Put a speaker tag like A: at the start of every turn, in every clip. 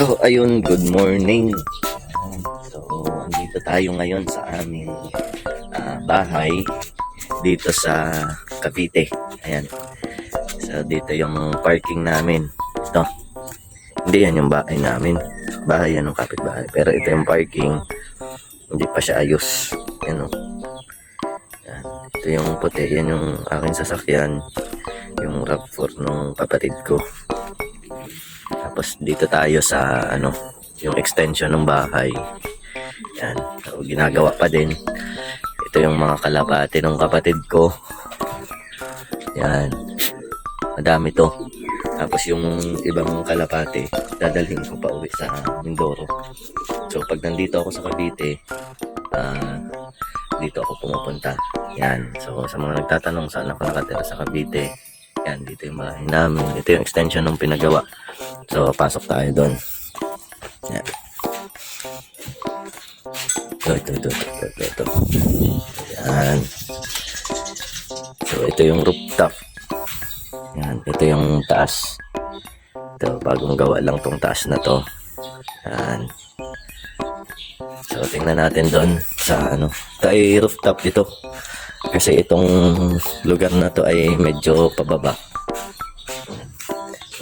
A: So, ayun, good morning. So, andito tayo ngayon sa aming ah, bahay dito sa Cavite. Ayan. So, dito yung parking namin. Ito. Hindi yan yung bahay namin. Bahay yan ng kapitbahay. Pero ito yung parking. Hindi pa siya ayos. Yan o. Yan. Ito yung puti. Yan yung aking sasakyan. Yung RAV4 nung kapatid ko. Tapos dito tayo sa ano, yung extension ng bahay. Yan. So, ginagawa pa din. Ito yung mga kalapati ng kapatid ko. Yan. Madami to. Tapos yung ibang kalapati, dadalhin ko pa uwi sa Mindoro. So pag nandito ako sa Cavite, ah, dito ako pumupunta. Yan. So sa mga nagtatanong saan ako nakatira sa Cavite, yan, dito yung bahay namin. Ito yung extension ng pinagawa. So, pasok tayo doon. Yan. Ito, ito, ito, ito, ito, ito. Yan. So, ito yung rooftop. Yan, ito yung taas. Ito, bagong gawa lang tong taas na to. Yan. So, tingnan natin doon sa ano. Ito ay rooftop dito. Kasi itong lugar na to ay medyo pababa.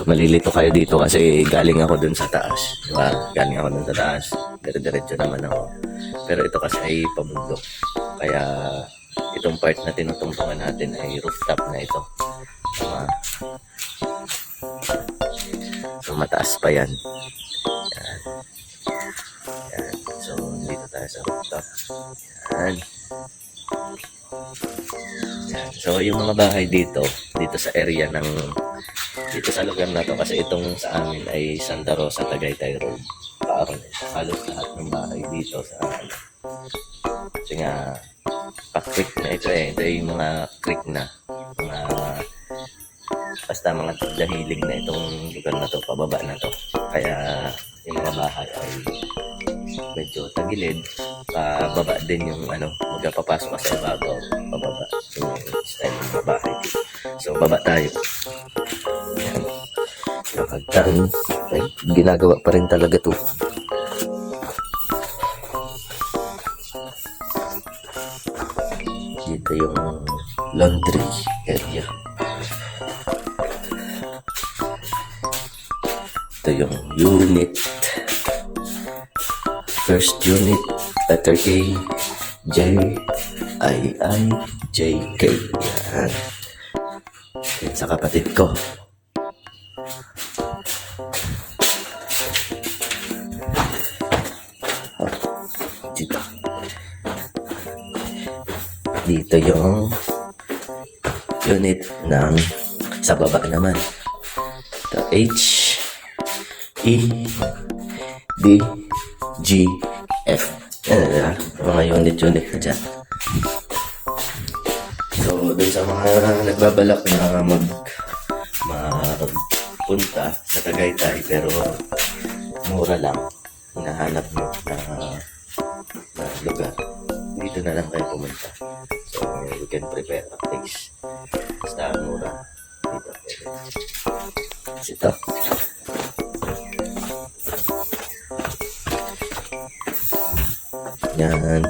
A: Malilito kayo dito kasi galing ako dun sa taas. Diba? Galing ako dun sa taas. Dire-diretso naman ako. Pero ito kasi ay pabundok. Kaya itong part na tinutungtungan natin ay rooftop na ito. Diba? So mataas pa yan. Yan. Yan. So dito tayo sa rooftop. Yan. So yung mga bahay dito, dito sa area ng dito sa lugar na to kasi itong sa amin ay Santa Rosa, Tagaytay Road. Paaron halos lahat ng bahay dito sa amin. Kasi nga pa-creek na ito eh. Ito yung mga creek na. Mga basta mga dahilig na itong lugar na to, pababa na to. Kaya yung mga bahay ay medyo tagilid. Pababa din yung ano, magpapasok ka sa ibabaw, pababa. Yung style ng bahay. So, baba tayo. Yan. Nakagtaan. Ay, ginagawa pa rin talaga to. Dito yung laundry area. Ito yung unit. First unit, letter K, J, I, I, J, K. Yan. Yan sa kapatid ko. Dito. Dito yung unit ng sa baba naman. Ito, H, E, D, G, F. Yan na, mga unit-unit na dyan. So, dun sa mga nagbabalak na mag magpunta sa Tagaytay pero mura lang. Hinahanap nyo na, na lugar. Dito na lang kayo pumunta. So you can prepare a place. Basta mura. Dito. Ito yan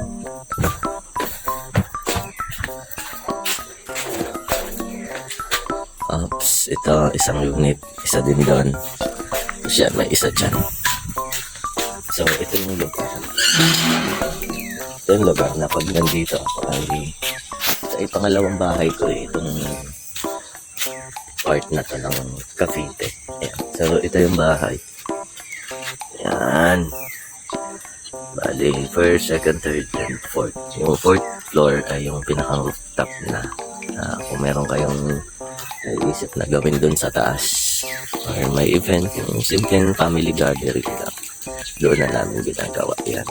A: Ops, ito isang unit, isa din doon. Siya, may isa dyan. So, ito yung lugar. Ito yung lugar na pag nandito ako ay ito ay pangalawang bahay ko eh, itong part na to ng Cavite. Ayan. So, ito yung bahay. Ayan. Bali, first, second, third, and fourth. Yung fourth floor ay yung pinakang rooftop na. Ah, kung meron kayong naisip na gawin dun sa taas or may event, yung simpleng family gathering lang. Doon na namin ginagawa yan.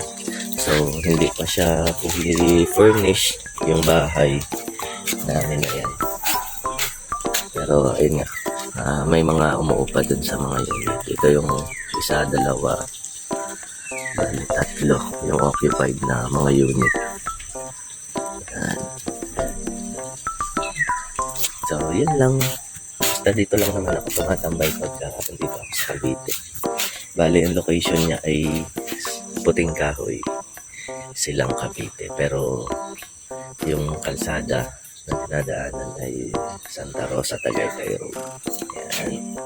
A: So, hindi pa siya fully furnished yung bahay namin na yan. Pero, ayun nga, ah, may mga umuupa dun sa mga unit. Ito yung isa, dalawa, bali, tatlo yung occupied na mga unit. Yan. So, yun lang. Basta dito lang naman ako tumatambay pagka dito ako sa Cavite. Bali, ang location niya ay Puting Kahoy, silang Cavite. Pero yung kalsada na dinadaanan ay Santa Rosa, Tagaytay Road. Yan.